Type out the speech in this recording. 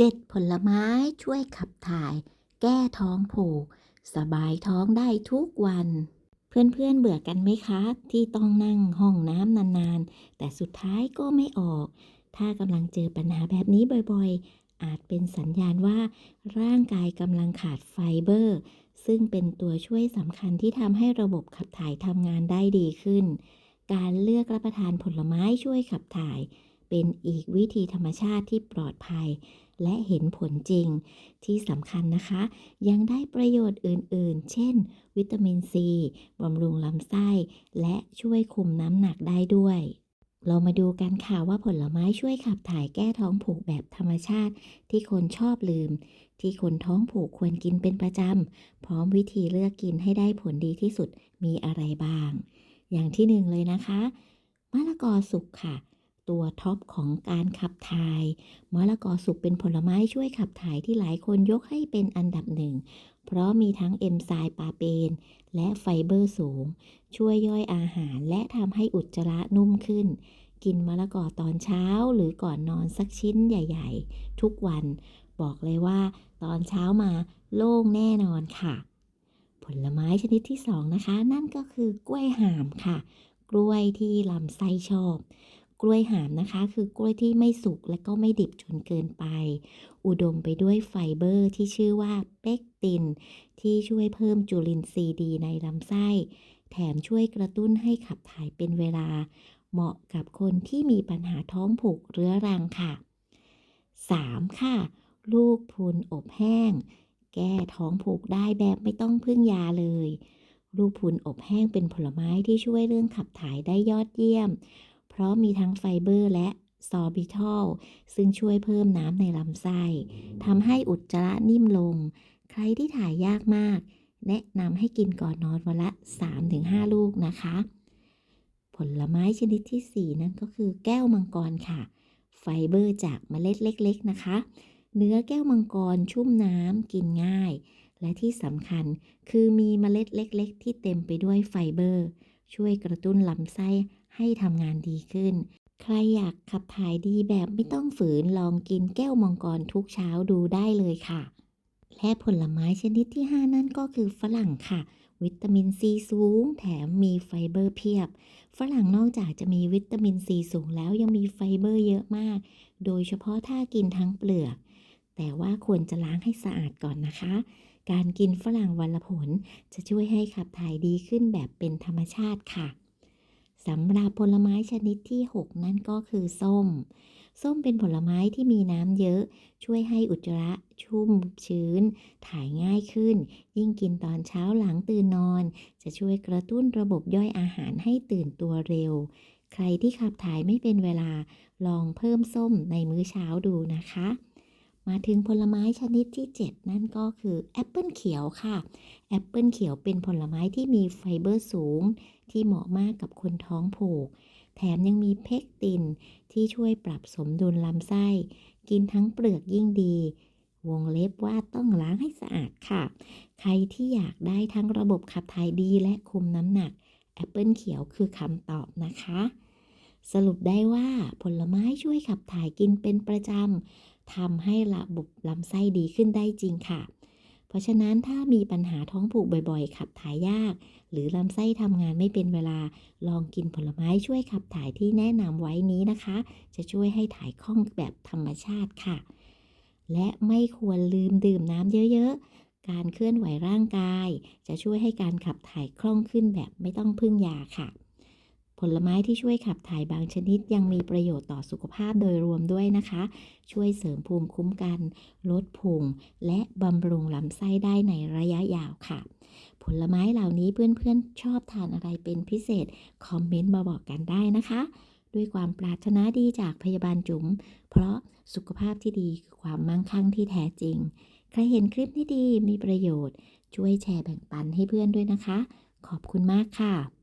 7 ผลไม้ช่วยขับถ่าย แก้ท้องผูก สบายท้องได้ทุกวัน เพื่อนๆเบื่อกันไหมคะ ที่ต้องนั่งห้องน้ำนานๆ แต่สุดท้ายก็ไม่ออก ถ้ากำลังเจอปัญหาแบบนี้บ่อยๆ อาจเป็นสัญญาณว่า ร่างกายกำลังขาดไฟเบอร์ ซึ่งเป็นตัวช่วยสำคัญที่ทำให้ระบบขับถ่ายทำงานได้ดีขึ้น การเลือกรับประทานผลไม้ช่วยขับถ่าย เป็นอีกวิธีธรรมชาติที่ปลอดภัย และเห็นผลจริง ที่สำคัญนะคะ ยังได้ประโยชน์อื่นๆ เช่น วิตามินซีบำรุงลำไส้ และช่วยคุมน้ำหนักได้ด้วย เรามาดูกันค่ะว่าผลไม้ช่วยขับถ่ายแก้ท้องผูกแบบธรรมชาติ ที่คนชอบลืม ที่คนท้องผูกควรกินเป็นประจำพร้อมวิธีเลือกกินให้ได้ผลดีที่สุดมีอะไรบ้าง อย่างที่หนึ่งเลยนะคะมะละกอสุกค่ะ ตัวท็อปของการขับถ่าย มะละกอสุกเป็นผลไม้ช่วยขับถ่ายที่หลายคนยกให้เป็นอันดับหนึ่ง เพราะมีทั้งเอนไซม์ปาเปน และไฟเบอร์สูง ช่วยย่อยอาหารและทำให้อุจจาระนุ่มขึ้น กินมะละกอตอนเช้าหรือก่อนนอนสักชิ้นใหญ่ๆ ทุกวัน บอกเลยว่า ตอนเช้ามาโล่งแน่นอนค่ะ ผลไม้ชนิดที่สองนะคะ นั่นก็คือกล้วยหามค่ะ กล้วยที่ลำไส้ชอบ กล้วยหามนะคะ คือกล้วยที่ไม่สุกและก็ไม่ดิบจนเกินไป อุดมไปด้วยไฟเบอร์ที่ชื่อว่าเปกติน ที่ช่วยเพิ่มจุลินทรีย์ดีในลำไส้ แถมช่วยกระตุ้นให้ขับถ่ายเป็นเวลา เหมาะกับคนที่มีปัญหาท้องผูกเรื้อรังค่ะ 3. ค่ะ ลูกพรุนอบแห้ง แก้ท้องผูกได้แบบไม่ต้องพึ่งยาเลย ลูกพรุนอบแห้งเป็นผลไม้ที่ช่วยเรื่องขับถ่ายได้ยอดเยี่ยม ราะมีทั้งไฟเบอร์และซอบิทอลซึ่งช่วยเพิ่มน้ำในลำไส้ทำให้อุจจาระนิ่มลง ใครที่ถ่ายยากมาก แนะนำให้กินก่อนนอนวันละ 3-5 ลูกนะคะ ผลไม้ชนิดที่ 4 นั่นก็คือแก้วมังกรค่ะ ไฟเบอร์จากเมล็ดเล็ก ๆ นะคะ เนื้อแก้วมังกรชุ่มน้ำกินง่าย และที่สำคัญคือมีเมล็ดเล็ก ๆ ที่เต็มไปด้วยไฟเบอร์ ช่วยกระตุ้นลำไส้ ให้ทำงานดีขึ้น ใครอยากขับถ่ายดีแบบไม่ต้องฝืนลองกินแก้วมังกรทุกเช้าดูได้เลยค่ะ และผลไม้ชนิดที่ 5 นั่นก็คือฝรั่งค่ะ วิตามินซีสูง แถมมีไฟเบอร์เพียบ ฝรั่งนอกจากจะมีวิตามินซีสูงแล้วยังมีไฟเบอร์เยอะมาก โดยเฉพาะถ้ากินทั้งเปลือกแต่ว่าควรจะล้างให้สะอาดก่อนนะคะ การกินฝรั่งวันละผลจะช่วยให้ขับถ่ายดีขึ้นแบบเป็นธรรมชาติค่ะ สำหรับผลไม้ชนิดที่ 6 นั่นก็คือส้ม ส้มเป็นผลไม้ที่มีน้ำเยอะ ช่วยให้อุจจาระชุ่มชื้น ถ่ายง่ายขึ้น ยิ่งกินตอนเช้าหลังตื่นนอน จะช่วยกระตุ้นระบบย่อยอาหารให้ตื่นตัวเร็ว ใครที่ขับถ่ายไม่เป็นเวลา ลองเพิ่มส้มในมื้อเช้าดูนะคะ มาถึงผลไม้ชนิดที่ 7 นั่นก็คือแอปเปิลเขียวค่ะ แอปเปิลเขียวเป็นผลไม้ที่มีไฟเบอร์สูง ที่เหมาะมากกับคนท้องผูก แถมยังมีเพกติน ที่ช่วยปรับสมดุลลำไส้ กินทั้งเปลือกยิ่งดี วงเล็บว่าต้องล้างให้สะอาดค่ะ ใครที่อยากได้ทั้งระบบขับถ่ายดีและคุมน้ำหนักแอปเปิลเขียวคือคำตอบนะคะสรุปได้ว่าผลไม้ช่วยขับถ่ายกินเป็นประจำ ทำให้ระบบลำไส้ดีขึ้นได้จริงค่ะ เพราะฉะนั้นถ้ามีปัญหาท้องผูกบ่อยๆ ขับถ่ายยาก หรือลำไส้ทำงานไม่เป็นเวลา ลองกินผลไม้ช่วยขับถ่ายที่แนะนำไว้นี้นะคะ จะช่วยให้ถ่ายคล่องแบบธรรมชาติค่ะ และไม่ควรลืมดื่มน้ำเยอะๆ การเคลื่อนไหวร่างกาย จะช่วยให้การขับถ่ายคล่องขึ้นแบบไม่ต้องพึ่งยาค่ะ ผลไม้ที่ช่วยขับถ่ายบางชนิดยังมีประโยชน์ต่อสุขภาพโดยรวมด้วยนะคะ ช่วยเสริมภูมิคุ้มกัน ลดพุงและบำรุงลำไส้ได้ในระยะยาวค่ะ ผลไม้เหล่านี้เพื่อนๆชอบทานอะไรเป็นพิเศษ คอมเมนต์มาบอกกันได้นะคะ ด้วยความปรารถนาดีจากพยาบาลจุ๋ม เพราะสุขภาพที่ดีคือความมั่งคั่งที่แท้จริง ใครเห็นคลิปนี้ดีมีประโยชน์ ช่วยแชร์แบ่งปันให้เพื่อนด้วยนะคะ ขอบคุณมากค่ะ